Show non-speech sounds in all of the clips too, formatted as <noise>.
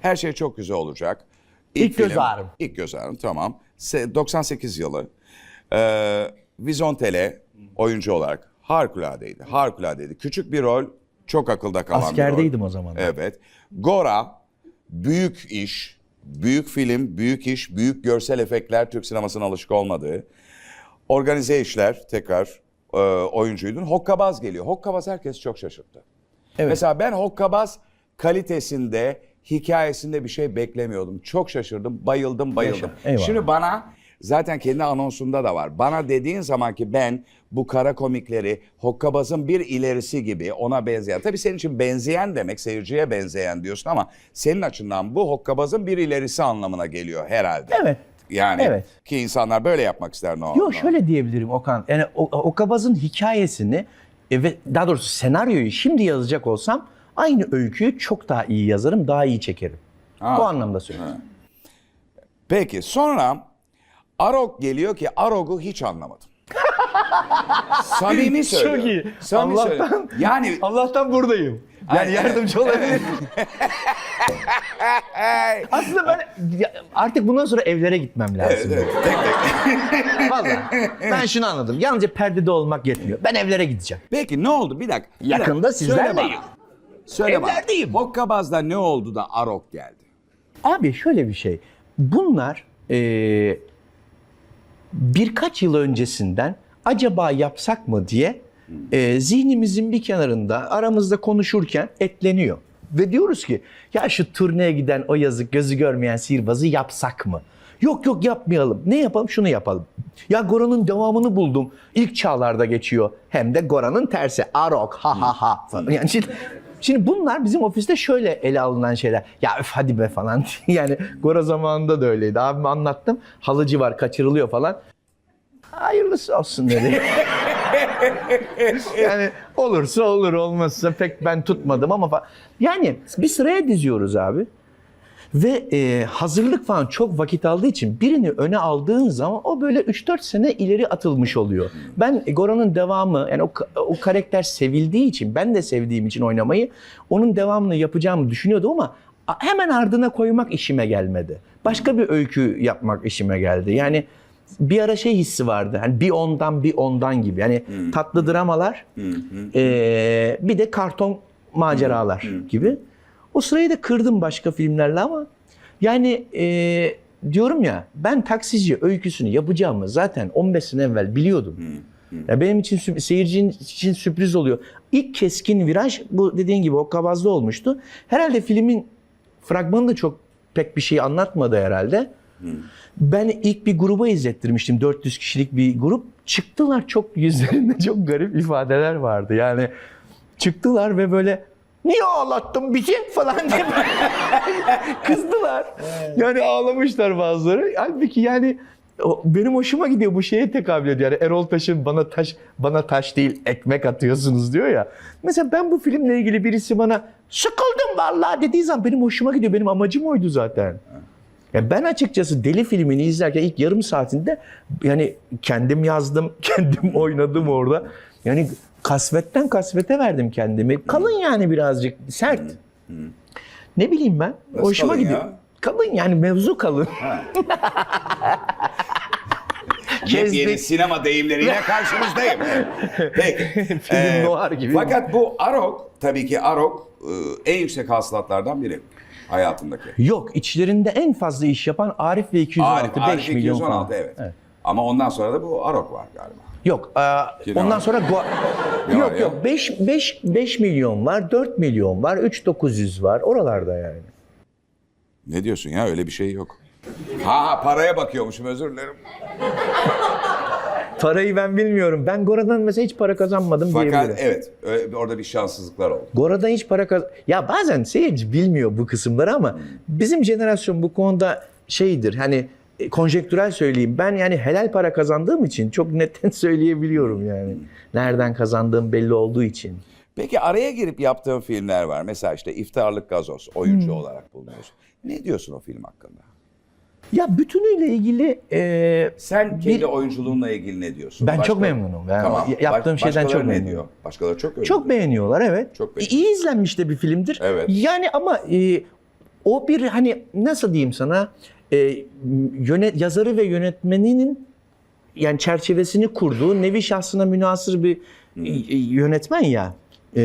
Her şey çok güzel olacak. İlk göz ağrım. İlk göz ağrım tamam. Se- 98 yılı. Ee, Vizontele oyuncu olarak harikuladeydi. Harikuladeydi. Küçük bir rol, çok akılda kalan bir rol. Askerdeydim o zaman. Evet. Gora büyük iş, büyük film, büyük iş, büyük görsel efektler Türk sinemasına alışık olmadığı. Organize işler tekrar e, oyuncuydun. Hokkabaz geliyor. Hokkabaz herkes çok şaşırttı. Evet. Mesela ben Hokkabaz kalitesinde, hikayesinde bir şey beklemiyordum. Çok şaşırdım, bayıldım, bayıldım. Yaşa. Eyvallah. Şimdi bana zaten kendi anonsunda da var. Bana dediğin zaman ki ben bu kara komikleri Hokkabaz'ın bir ilerisi gibi ona benzeyen. Tabii senin için benzeyen demek seyirciye benzeyen diyorsun ama senin açından bu Hokkabaz'ın bir ilerisi anlamına geliyor herhalde. Evet. Yani Evet. ki insanlar böyle yapmak ister no. Yok şöyle diyebilirim Okan. Yani o, Okabaz'ın hikayesini e, ve daha doğrusu senaryoyu şimdi yazacak olsam aynı öyküyü çok daha iyi yazarım, daha iyi çekerim. Ha. Bu anlamda söylüyorum. Peki sonra Arok geliyor ki Arog'u hiç anlamadım. <laughs> Samimi söylüyorum. Çok iyi. Samimi Allah'tan- söylüyorum. Yani <laughs> Allah'tan buradayım. Yani yardımcı <laughs> olabilirim. Aslında ben artık bundan sonra evlere gitmem lazım. evet, evet, tek tek. Vallahi ben şunu anladım. Yalnızca perdede olmak yetmiyor. Ben evlere gideceğim. Peki ne oldu? Bir dakika. bir Yakında dakika. Söyle bana. Söyle bana. Evlerdeyim. Hokkabaz'da ne oldu da Arok geldi? Abi şöyle bir şey. Bunlar eee, birkaç yıl öncesinden acaba yapsak mı diye eee, zihnimizin bir kenarında aramızda konuşurken etleniyor. Ve diyoruz ki ya şu turneye giden o yazık gözü görmeyen sihirbazı yapsak mı? Yok yok yapmayalım. Ne yapalım? Şunu yapalım. Ya Gora'nın devamını buldum. İlk çağlarda geçiyor. Hem de Gora'nın tersi. Arok ha ha ha falan. Yani şimdi, şimdi bunlar bizim ofiste şöyle ele alınan şeyler. Ya öf hadi be falan. <laughs> yani Gora zamanında da öyleydi. Abime anlattım. Halıcı var kaçırılıyor falan. Hayırlısı olsun dedi. <laughs> yani olursa olur olmazsa pek ben tutmadım ama fa- yani bir sıraya diziyoruz abi. Ve e, hazırlık falan çok vakit aldığı için birini öne aldığın zaman o böyle 3-4 sene ileri atılmış oluyor. Ben Goran'ın devamı yani o, o karakter sevildiği için ben de sevdiğim için oynamayı onun devamını yapacağımı düşünüyordum ama hemen ardına koymak işime gelmedi. Başka bir öykü yapmak işime geldi. Yani bir ara şey hissi vardı. Hani bir ondan bir ondan gibi. Yani tatlı dramalar e, bir de karton maceralar gibi. O sırayı da kırdım başka filmlerle ama yani e, diyorum ya ben taksici öyküsünü yapacağımı zaten 15 sene evvel biliyordum. Ya benim için seyircinin için sürpriz oluyor. İlk keskin viraj bu dediğin gibi o kabazda olmuştu. Herhalde filmin fragmanı da çok pek bir şey anlatmadı herhalde. Ben ilk bir gruba izlettirmiştim. 400 kişilik bir grup. Çıktılar çok <laughs> yüzlerinde çok garip ifadeler vardı. Yani çıktılar ve böyle niye ağlattın bizi falan diye <laughs> kızdılar. Yani ağlamışlar bazıları. Halbuki yani benim hoşuma gidiyor bu şeye tekabül ediyor. Yani Erol Taş'ın bana taş bana taş değil ekmek atıyorsunuz diyor ya. Mesela ben bu filmle ilgili birisi bana sıkıldım vallahi dediği zaman benim hoşuma gidiyor. Benim amacım oydu zaten. Ya ben açıkçası Deli filmini izlerken ilk yarım saatinde yani kendim yazdım, <laughs> kendim oynadım orada. Yani kasvetten kasvete verdim kendimi. Kalın yani birazcık sert. Ne bileyim ben. Nasıl Hoşuma gidiyor. ya? Kalın yani mevzu kalın. <laughs> Yepyeni sinema deyimleriyle <laughs> karşınızdayım. Peki. Film noir gibi. Fakat bu Arok, tabii ki Arok e, en yüksek hasılatlardan biri hayatındaki. Yok içlerinde en fazla iş yapan Arif ve 216 Arif, 5 Arif milyon 216 falan. evet. Ama ondan sonra da bu Arok var galiba. Yok. e, ondan sonra var yok ya? yok 5 5 5 milyon var, 4 milyon var, 3 900 var. Oralarda yani. Ne diyorsun ya öyle bir şey yok. Ha ha paraya bakıyormuşum özür dilerim. Parayı ben bilmiyorum. Ben Gora'dan mesela hiç para kazanmadım Fakat diyebilirim. evet ö- orada bir şanssızlıklar oldu. Gora'dan hiç para kaz... Ya bazen seyirci bilmiyor bu kısımları ama bizim jenerasyon bu konuda şeydir. Hani konjektürel söyleyeyim. Ben yani helal para kazandığım için çok netten <laughs> söyleyebiliyorum yani. Nereden kazandığım belli olduğu için. Peki araya girip yaptığın filmler var. Mesela işte İftarlık Gazoz oyuncu olarak bulunuyorsun. Ne diyorsun o film hakkında? Ya bütünüyle ilgili e, Sen kendi Bir- oyunculuğunla ilgili ne diyorsun? Ben çok memnunum. Yani tamam. yaptığım Baş- şeyden başkaları çok ne memnunum. diyor? Başkaları çok övüyor. Çok beğeniyorlar evet. Çok beğeniyor. İyi izlenmiş de bir filmdir. Evet. Yani ama e, o bir hani nasıl diyeyim sana e, yönet, yazarı ve yönetmeninin yani çerçevesini kurduğu nevi şahsına münasır bir e, yönetmen ya e,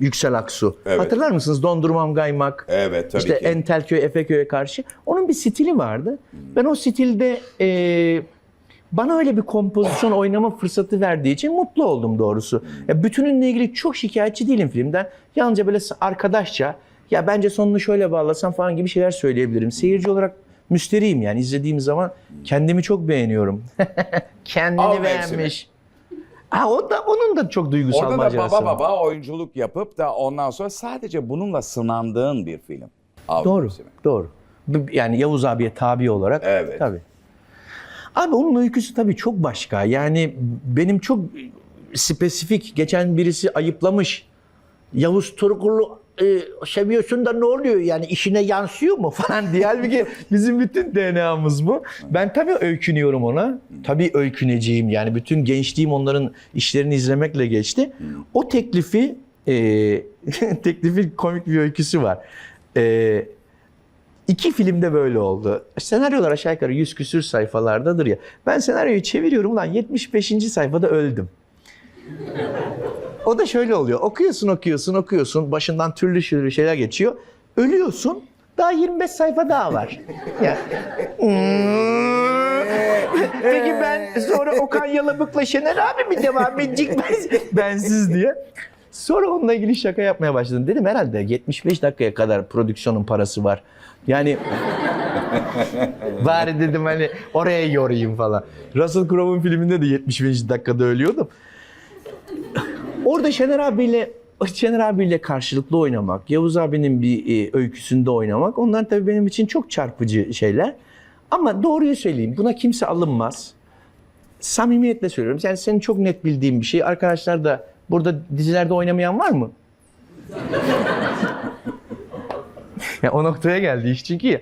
Yüksel Aksu. Evet. Hatırlar mısınız? Dondurmam Gaymak. Evet tabii işte ki. Entelköy, Efeköy'e karşı. Onun bir stili vardı. Ben o stilde e, bana öyle bir kompozisyon oynama fırsatı verdiği için mutlu oldum doğrusu. Ya bütününle ilgili çok şikayetçi değilim filmden. Yalnızca böyle arkadaşça ya bence sonunu şöyle bağlasam falan gibi şeyler söyleyebilirim. Seyirci olarak müsteriyim yani izlediğim zaman kendimi çok beğeniyorum. <laughs> Kendini mevsimi. beğenmiş. Ha, o da onun da çok duygusal Orada da macerası baba var. baba oyunculuk yapıp da ondan sonra sadece bununla sınandığın bir film. Av Doğru, mevsimi. doğru. Yani Yavuz abiye tabi olarak. Evet. Tabii. Abi onun öyküsü tabii çok başka. Yani benim çok spesifik. Geçen birisi ayıplamış. Yavuz Turgul'u e, seviyorsun da ne oluyor yani işine yansıyor mu <laughs> falan diye. Halbuki bizim bütün DNA'mız bu. Ben tabii öykünüyorum ona. Tabii öyküneceğim yani bütün gençliğim onların işlerini izlemekle geçti. O teklifi e, <laughs> teklifin komik bir öyküsü var. E, İki filmde böyle oldu. Senaryolar aşağı yukarı 100 küsür sayfalardadır ya. Ben senaryoyu çeviriyorum lan 75. sayfada öldüm. O da şöyle oluyor. Okuyorsun, okuyorsun, okuyorsun. Başından türlü türlü şeyler geçiyor. Ölüyorsun. Daha 25 sayfa daha var. <laughs> Ya. <laughs> Peki ben sonra Okan Yalabık'la Şener abi mi devam edecek <laughs> ben, bensiz diye. Sonra onunla ilgili şaka yapmaya başladım. Dedim herhalde 75 dakikaya kadar prodüksiyonun parası var. Yani bari dedim hani oraya yorayım falan. Russell Crowe'un filminde de 75 dakikada ölüyordum. Orada Şener abiyle Şener abiyle karşılıklı oynamak, Yavuz abinin bir e, öyküsünde oynamak onlar tabii benim için çok çarpıcı şeyler. Ama doğruyu söyleyeyim buna kimse alınmaz. Samimiyetle söylüyorum. Yani senin çok net bildiğin bir şey. Arkadaşlar da burada dizilerde oynamayan var mı? <laughs> ya o noktaya geldi iş çünkü ya.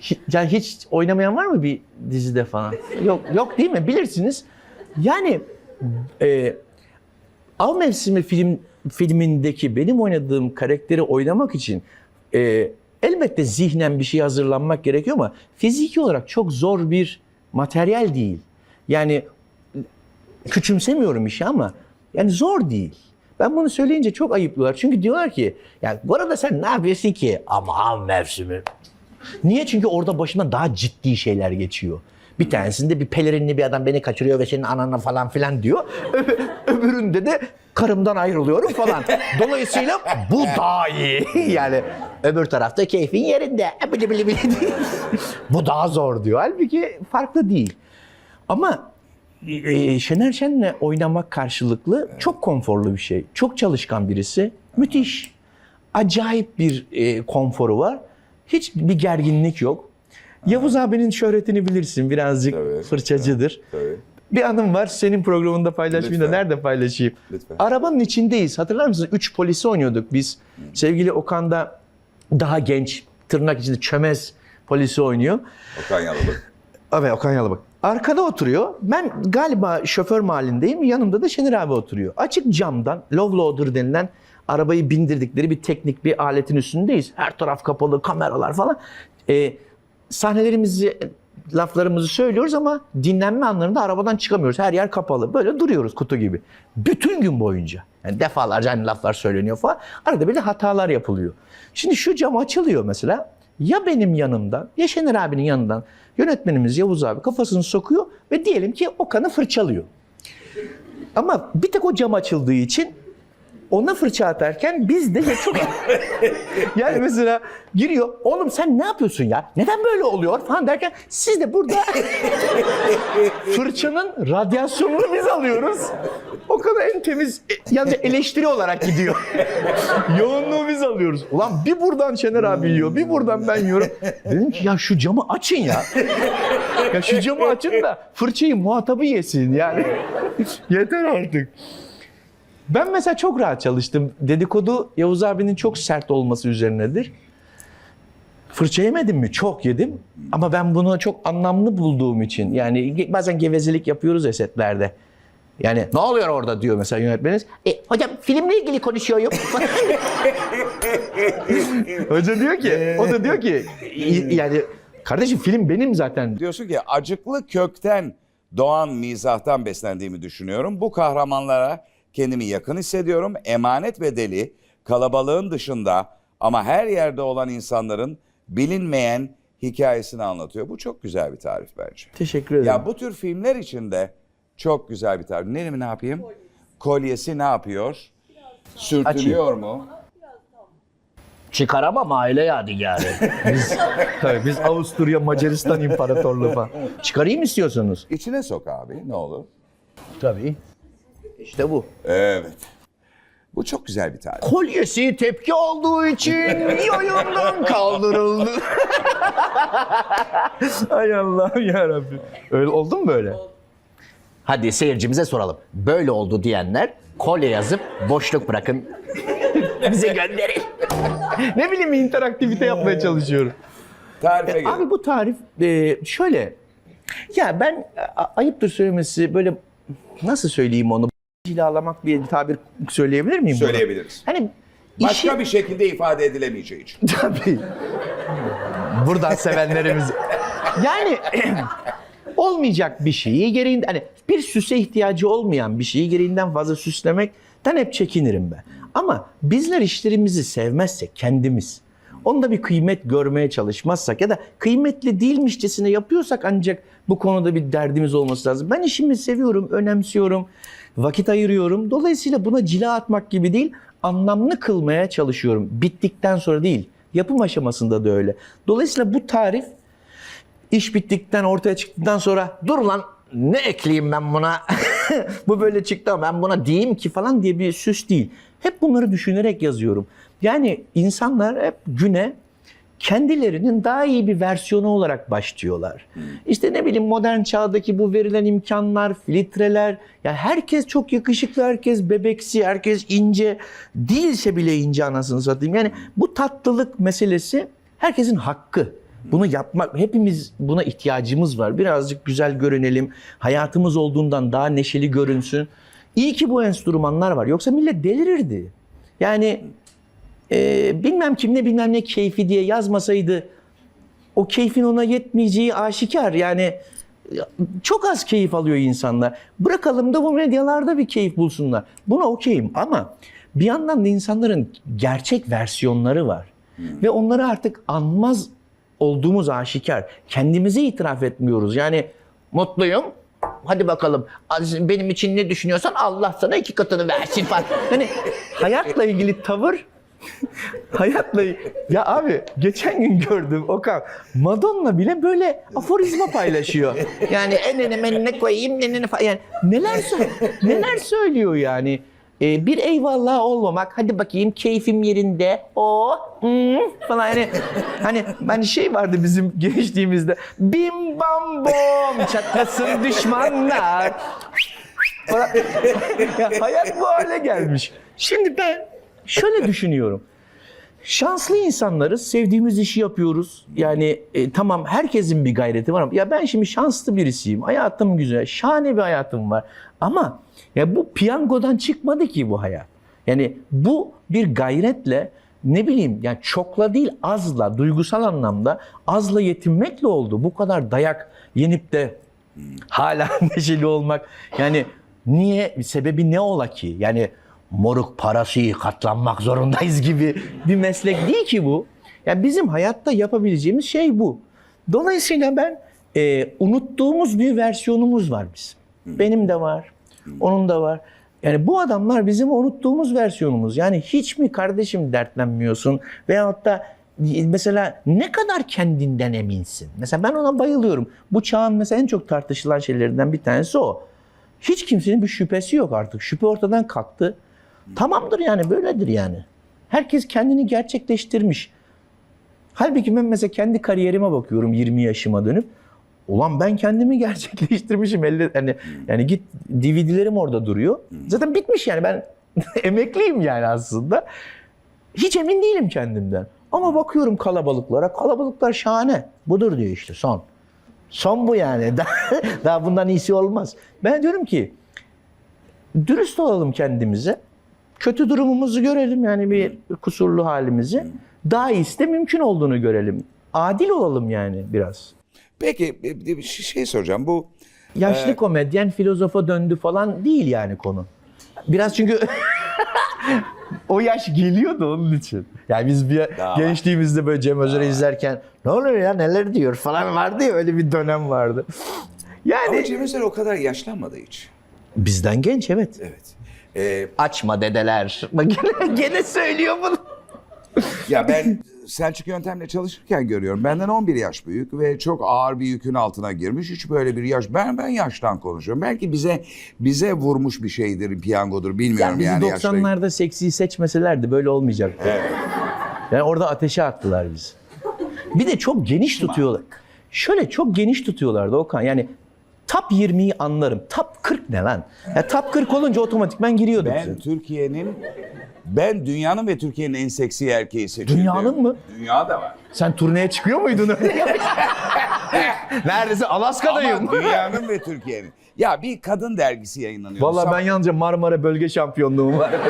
Hi- Yani hiç oynamayan var mı bir dizide falan? Yok yok değil mi? Bilirsiniz. Yani e, Av Mevsimi film filmindeki benim oynadığım karakteri oynamak için e, elbette zihnen bir şey hazırlanmak gerekiyor ama fiziki olarak çok zor bir materyal değil. Yani küçümsemiyorum işi ama yani zor değil. Ben bunu söyleyince çok ayıplıyorlar. Çünkü diyorlar ki ya bu arada sen ne yapıyorsun ki? Ama av mevsimi. Niye? Çünkü orada başıma daha ciddi şeyler geçiyor. Bir tanesinde bir pelerinli bir adam beni kaçırıyor ve senin anana falan filan diyor. Öbüründe de karımdan ayrılıyorum falan. Dolayısıyla bu daha iyi. <laughs> yani öbür tarafta keyfin yerinde. Bili bili bili. <laughs> bu daha zor diyor. Halbuki farklı değil. Ama e, Şener Şen'le oynamak karşılıklı çok konforlu bir şey. Çok çalışkan birisi. Müthiş. Acayip bir e, konforu var. Hiç bir gerginlik yok. Yavuz abinin şöhretini bilirsin. Birazcık Tabii, fırçacıdır. Tabii. Bir anım var. Senin programında paylaşmayayım da nerede paylaşayım? Lütfen. Arabanın içindeyiz. Hatırlar mısınız? Üç polisi oynuyorduk biz. Sevgili Okan da daha genç, tırnak içinde çömez polisi oynuyor. Okan Yalıbık. Evet Okan Yalabık. Arkada oturuyor. Ben galiba şoför mahallindeyim. Yanımda da Şener abi oturuyor. Açık camdan low loader denilen arabayı bindirdikleri bir teknik bir aletin üstündeyiz. Her taraf kapalı, kameralar falan. Ee, sahnelerimizi, laflarımızı söylüyoruz ama dinlenme anlarında arabadan çıkamıyoruz. Her yer kapalı. Böyle duruyoruz kutu gibi. Bütün gün boyunca. Yani defalarca aynı laflar söyleniyor falan. Arada bir de hatalar yapılıyor. Şimdi şu cam açılıyor mesela. Ya benim yanımdan ya Şener abinin yanından yönetmenimiz Yavuz abi kafasını sokuyor ve diyelim ki Okan'ı fırçalıyor. Ama bir tek o cam açıldığı için ona fırça atarken biz de çok... <laughs> yani mesela giriyor, oğlum sen ne yapıyorsun ya? Neden böyle oluyor falan derken siz de burada <laughs> fırçanın radyasyonunu biz alıyoruz. O kadar en temiz, yalnız eleştiri olarak gidiyor. <laughs> Yoğunluğu biz alıyoruz. Ulan bir buradan Şener abi yiyor, bir buradan ben yiyorum. Dedim ki ya şu camı açın ya. Ya şu camı açın da fırçayı muhatabı yesin yani. Yeter artık. Ben mesela çok rahat çalıştım. Dedikodu Yavuz abinin çok sert olması üzerinedir. Fırça yemedim mi? Çok yedim. Ama ben bunu çok anlamlı bulduğum için. Yani bazen gevezelik yapıyoruz ya setlerde. Yani ne oluyor orada diyor mesela yönetmeniniz. E, hocam filmle ilgili konuşuyorum. <laughs> Hoca diyor ki, o da diyor ki yani kardeşim film benim zaten. Diyorsun ki acıklı kökten doğan mizahtan beslendiğimi düşünüyorum. Bu kahramanlara kendimi yakın hissediyorum. Emanet ve deli kalabalığın dışında ama her yerde olan insanların bilinmeyen hikayesini anlatıyor. Bu çok güzel bir tarif bence. Teşekkür ederim. Ya bu tür filmler içinde çok güzel bir tarif. Neremi ne yapayım? Kolyesi ne yapıyor? Sürtülüyor mu? Çıkaramam aile yadigarı. <laughs> Tabii biz Avusturya Macaristan İmparatorluğu falan. Çıkarayım istiyorsanız. İçine sok abi ne olur. Tabii. İşte bu. Evet. Bu çok güzel bir tarif. Kolyesi tepki olduğu için yayından kaldırıldı. <laughs> Ay Allah'ım yarabbim. Öyle oldu mu böyle? Hadi seyircimize soralım. Böyle oldu diyenler kolye yazıp boşluk bırakın. <laughs> Bize gönderin. Ne bileyim interaktivite yapmaya çalışıyorum. Tarife gel. Abi bu tarif e, şöyle. Ya ben a- ayıptır söylemesi böyle nasıl söyleyeyim onu? Cilalamak bir tabir söyleyebilir miyim? buna? Söyleyebiliriz. Hani Başka işi- bir şekilde ifade edilemeyeceği için. <laughs> Tabii. Buradan sevenlerimiz. Yani <clears throat> olmayacak bir şeyi gereğinden hani bir süse ihtiyacı olmayan bir şeyi gereğinden fazla süslemekten hep çekinirim ben. Ama bizler işlerimizi sevmezsek kendimiz onda bir kıymet görmeye çalışmazsak ya da kıymetli değilmişçesine yapıyorsak ancak bu konuda bir derdimiz olması lazım. Ben işimi seviyorum, önemsiyorum, vakit ayırıyorum. Dolayısıyla buna cila atmak gibi değil, anlamlı kılmaya çalışıyorum. Bittikten sonra değil, yapım aşamasında da öyle. Dolayısıyla bu tarif iş bittikten ortaya çıktıktan sonra dur lan ne ekleyeyim ben buna? <laughs> Bu böyle çıktı ama ben buna diyeyim ki falan diye bir süs değil. Hep bunları düşünerek yazıyorum. Yani insanlar hep güne kendilerinin daha iyi bir versiyonu olarak başlıyorlar. İşte ne bileyim modern çağdaki bu verilen imkanlar, filtreler, ya herkes çok yakışıklı, herkes bebeksi, herkes ince, değilse bile ince anasını satayım. Yani bu tatlılık meselesi herkesin hakkı. Bunu yapmak, hepimiz buna ihtiyacımız var. Birazcık güzel görünelim, hayatımız olduğundan daha neşeli görünsün. İyi ki bu enstrümanlar var. Yoksa millet delirirdi. Yani e, bilmem kim ne bilmem ne keyfi diye yazmasaydı o keyfin ona yetmeyeceği aşikar. Yani çok az keyif alıyor insanlar. Bırakalım da bu medyalarda bir keyif bulsunlar. Buna okeyim ama bir yandan da insanların gerçek versiyonları var. Ve onları artık anmaz olduğumuz aşikar. Kendimize itiraf etmiyoruz. Yani mutluyum. Hadi bakalım benim için ne düşünüyorsan Allah sana iki katını versin falan. Hani hayatla ilgili tavır <laughs> Hayatla ya abi geçen gün gördüm Okan Madonna bile böyle aforizma paylaşıyor. Yani enine menine koyayım nenene falan. Yani neler neler söylüyor yani. Ee, bir eyvallah olmamak. Hadi bakayım keyfim yerinde. O hmm, falan hani hani hani şey vardı bizim gençliğimizde. Bim bam bom çatlasın düşmanlar. <laughs> Ya hayat bu hale gelmiş. Şimdi ben şöyle <laughs> düşünüyorum. Şanslı insanlarız, sevdiğimiz işi yapıyoruz. Yani e, tamam herkesin bir gayreti var ama ya ben şimdi şanslı birisiyim. Hayatım güzel, şahane bir hayatım var. Ama ya bu piyangodan çıkmadı ki bu hayat. Yani bu bir gayretle ne bileyim yani çokla değil azla duygusal anlamda azla yetinmekle oldu. Bu kadar dayak yenip de hala <laughs> neşeli olmak yani niye sebebi ne ola ki? Yani moruk parası katlanmak zorundayız gibi bir meslek değil ki bu. Yani bizim hayatta yapabileceğimiz şey bu. Dolayısıyla ben e, unuttuğumuz bir versiyonumuz var bizim. Benim de var, onun da var. Yani bu adamlar bizim unuttuğumuz versiyonumuz. Yani hiç mi kardeşim dertlenmiyorsun? Veyahut da mesela ne kadar kendinden eminsin? Mesela ben ona bayılıyorum. Bu çağın mesela en çok tartışılan şeylerinden bir tanesi o. Hiç kimsenin bir şüphesi yok artık. Şüphe ortadan kalktı. Tamamdır yani böyledir yani. Herkes kendini gerçekleştirmiş. Halbuki ben mesela kendi kariyerime bakıyorum 20 yaşıma dönüp. Ulan ben kendimi <laughs> gerçekleştirmişim. Elle, hani, yani git DVD'lerim orada duruyor. Zaten bitmiş yani ben <laughs> emekliyim yani aslında. Hiç emin değilim kendimden. Ama bakıyorum kalabalıklara. Kalabalıklar şahane. Budur diyor işte son. Son bu yani. <laughs> Daha, daha bundan iyisi olmaz. Ben diyorum ki dürüst olalım kendimize. Kötü durumumuzu görelim yani bir kusurlu halimizi. Daha iyisi de mümkün olduğunu görelim. Adil olalım yani biraz. Peki bir şey soracağım. Bu Yaşlı komedyen filozofa döndü falan değil yani konu. Biraz çünkü <laughs> o yaş geliyordu onun için. Yani biz bir Daha gençliğimizde böyle Cem Özer'i izlerken ne oluyor ya neler diyor falan vardı ya öyle bir dönem vardı. Yani ama Cem Özer o kadar yaşlanmadı hiç. bizden genç evet. Evet. Ee, Açma dedeler. Bak gene, gene söylüyor bunu. ya ben Selçuk yöntemle çalışırken görüyorum. Benden 11 yaş büyük ve çok ağır bir yükün altına girmiş. Hiç böyle bir yaş. Ben ben yaştan konuşuyorum. Belki bize bize vurmuş bir şeydir, piyangodur bilmiyorum Bizi yani. yaşta- 90'larda seksi seçmeselerdi böyle olmayacaktı. Yani orada ateşe attılar bizi. Bir de çok geniş tutuyorlar. Şöyle çok geniş tutuyorlardı Okan. Yani top 20'yi anlarım. Top 40 ne lan? Ya top 40 olunca otomatikman giriyordum. Ben Türkiye'nin ben dünyanın ve Türkiye'nin en seksi erkeği seçildim. Dünyanın mı? Dünya da var. Sen turneye çıkıyor muydun öyle? <laughs> Neredeyse Alaska'dayım. Ama dünyanın ve Türkiye'nin. Ya bir kadın dergisi yayınlanıyor. Vallahi Sab- ben yalnızca Marmara bölge şampiyonluğum var. <laughs>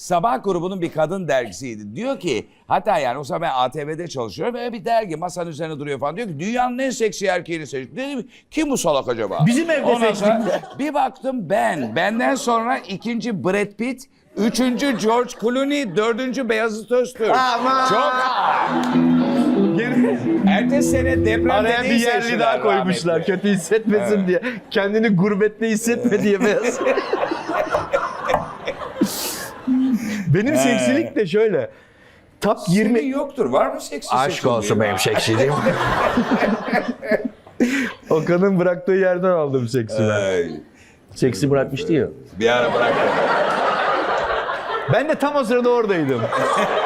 Sabah grubunun bir kadın dergisiydi. Diyor ki hatta yani o zaman ben ATV'de çalışıyorum ve bir dergi masanın üzerine duruyor falan. Diyor ki dünyanın en seksi erkeğini seçtik. Dedim kim bu salak acaba? Bizim evde Ondan seçtik. sonra bir baktım ben. Benden sonra ikinci Brad Pitt. Üçüncü George Clooney, dördüncü Beyazıt Öztürk. Aman! Çok Ertesi sene depremde Araya bir yerli daha koymuşlar rahmetli? kötü hissetmesin Evet. diye. Kendini gurbette hissetme diye beyaz. <laughs> Benim seksilik de şöyle. Top 20 Senin yoktur. Var mı seksi Aşk olsun benim seksiliğim. <laughs> Okan'ın bıraktığı yerden aldım seksi ben. Ay, Seksi bırakmıştı ya. Bir ara bırak. Ben de tam o sırada oradaydım. <laughs>